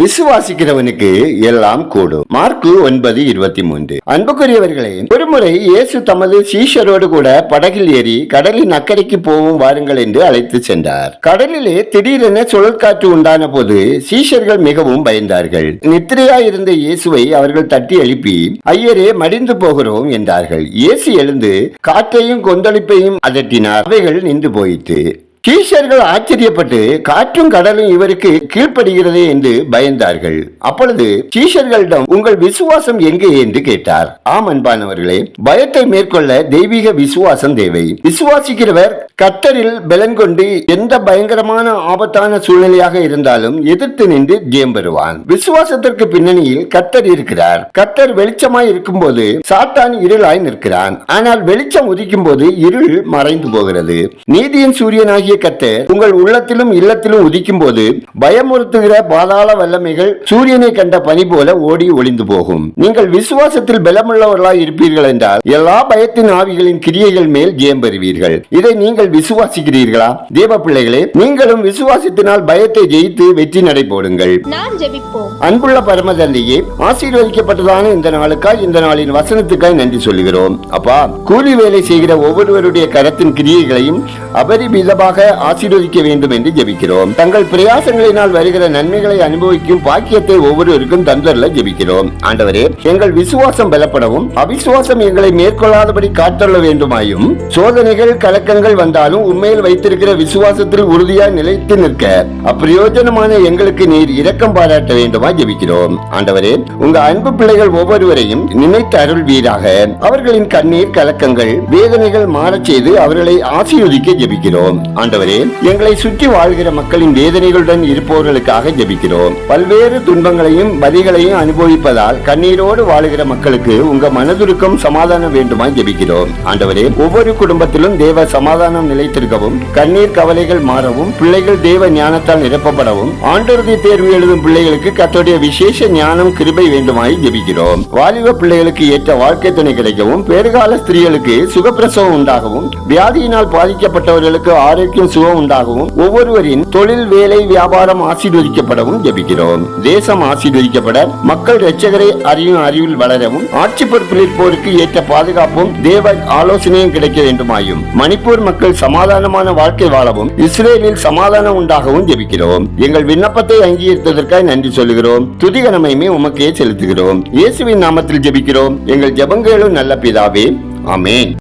விசுவாசிக்கிறவனுக்கு எல்லாம் கூடும். மார்க்கு ஒன்பது இருபத்தி மூன்று. அன்புக்குரியவர்களே ஒருமுறை இயேசு தமது சீஷரோடு கூட படகில் ஏறி கடலின் அக்கறைக்கு போவும் வாருங்கள் என்று அழைத்து சென்றார். கடலிலே திடீரென சுழற்காற்று உண்டான போது சீஷர்கள் மிகவும் பயந்தார்கள். நித்திரையாயிருந்த இயேசுவை அவர்கள் தட்டி எழுப்பி ஐயரே மடிந்து போகிறோம் என்றார்கள். இயேசு எழுந்து காற்றையும் கொந்தளிப்பையும் அதட்டினார். அவைகள் நின்று போயிற்று. சீஷர்கள் ஆச்சரியப்பட்டு காற்றும் கடலும் இவருக்கு கீழ்ப்படுகிறதே என்று பயந்தார்கள். அப்பொழுது சீஷர்களிடம் உங்கள் விசுவாசம் எங்கே? என்று கேட்டார். ஆம் அன்பானவர்களே பயத்தை மேற்கொள்ள தெய்வீக விசுவாசம் தேவை. விசுவாசிக்கிறவர் கத்தரில் பலன் கொண்டு எந்த பயங்கரமான ஆபத்தான சூழ்நிலையாக இருந்தாலும் எதிர்த்து நின்று ஜெயம் பெறுவான். விசுவாசத்திற்கு பின்னணியில் கத்தர் இருக்கிறார். கத்தர் வெளிச்சமாய் இருக்கும்போது சாத்தான் இருளாய் நிற்கிறான். ஆனால் வெளிச்சம் உதிக்கும் போது இருள் மறைந்து போகிறது. நீதியின் சூரியனாகிய கத்தர் உங்கள் உள்ளத்திலும் இல்லத்திலும் உதிக்கும் போது பயமுறுத்துகிற பாதாள வல்லமைகள் சூரியனை கண்ட பனி போல ஓடி ஒளிந்து போகும். நீங்கள் விசுவாசத்தில் பலமுள்ளவர்களாய் இருப்பீர்கள் என்றால் எல்லா பயத்தின் ஆவிகளின் கிரியைகள் மேல் ஜெயம் பெறுவீர்கள். இதை நீங்கள் விசுவாசிக்கிறீர்களா? தேவ பிள்ளைகளே நீங்களும் விசுவாசத்தினால் பயத்தை ஜெயித்து வெற்றி நடை போடுங்கள். அன்புள்ள அன்புள்ள பரமதந்தையே ஆசீர்வதிக்கப்பட்டதான இந்த நாளுக்காய் இந்த நாளின் வசனத்துக்காய் நன்றி சொல்லுகிறோம். அப்பா கூலி வேலை செய்கிற ஒவ்வொருவருடைய கரத்தின் கிரியைகளையும் அபரிமிதமாக ஆசீர்வதிக்க வேண்டும் என்று ஜெபிக்கிறோம். தங்கள் பிரயாசங்களினால் வருகிற நன்மைகளை அனுபவிக்கும் பாக்கியத்தை ஒவ்வொருவருக்கும் தந்தரல ஜெபிக்கிறோம். ஆண்டவரே எங்கள் விசுவாசம் பலப்படவும் அவிசுவாசம் எங்களை மேற்கொள்ளாதபடி காத்தொள்ள வேண்டுமாயும் சோதனைகள் கலக்கங்கள் வந்தாலும் உண்மையில் வைத்திருக்கிற விசுவாசத்தில் உறுதியாய் நிலைத்து நிற்க அப்பிரயோஜனமான எங்களுக்கு நீர் இரக்கம் பாராட்ட வேண்டுமா ஜெபிக்கிறோம். ஆண்டவரே உங்க அன்பு பிள்ளைகள் ஒவ்வொருவரையும் நினைத்து அருள்வீராக அவர்களின் கண்ணீர் கலக்கங்கள் வேதனைகள் மாறச் செய்து அவர்களை ஆசீர்வதிக்க ஜெபிக்கிறோம். ஆண்டவரே எங்களை சுற்றி வாழ்கிற மக்களின் வேதனைகளுடன் இருப்பவர்களுக்காக ஜபிக்கிறோம். பல்வேறு துன்பங்களையும் வலிகளையும் அனுபவிப்பதால் கண்ணீரோடு வாழுகிற மக்களுக்கு உங்க மனதுருக்கம் சமாதானம் வேண்டுமா ஜபிக்கிறோம். ஆண்டவரே ஒவ்வொரு குடும்பத்திலும் தேவ சமாதானம் நிலைத்திருக்கவும் கண்ணீர் கவலைகள் மாறவும் பிள்ளைகள் தேவ ஞானத்தால் நிரப்பப்படவும் ஆண்டோருடைய தேர்வு எழுதும் பிள்ளைகளுக்கு கத்தோடைய விசேஷ ஞானம் கிருபை வேண்டுமாய் ஜபிக்கிறோம். வாலிப பிள்ளைகளுக்கு ஏற்ற வாழ்க்கை துணை கிடைக்கவும் பேறுகால ஸ்திரீகளுக்கு சுகப்பிரசவம் உண்டாகவும் வியாதியினால் பாதிக்கப்பட்டவர்களுக்கு ஆரோக்கிய ஆரோக்கியம் சுகம் உண்டாகவும் ஒவ்வொருவரின் தொழில் வேலை வியாபாரம் ஆசீர்வதிக்கப்படவும் ஜெபிக்கிறோம். தேசம் ஆசீர்வதிக்கப்பட மக்கள் ரட்சகரை அறியும் அறிவில் வளரவும் ஆட்சி பொறுப்பில் இருப்போருக்கு ஏற்ற பாதுகாப்பும் தேவ ஆலோசனையும் கிடைக்க வேண்டுமாயும். மணிப்பூர் மக்கள் சமாதானமான வாழ்க்கை வாழவும் இஸ்ரேலில் சமாதானம் உண்டாகவும் ஜெபிக்கிறோம். எங்கள் விண்ணப்பத்தை அங்கீகரித்ததற்காக நன்றி சொல்லுகிறோம். துதிகனமையுமே உமக்கே செலுத்துகிறோம். இயேசுவின் நாமத்தில் ஜெபிக்கிறோம். எங்கள் ஜெபங்களும் நல்ல பிதாவே. ஆமென்.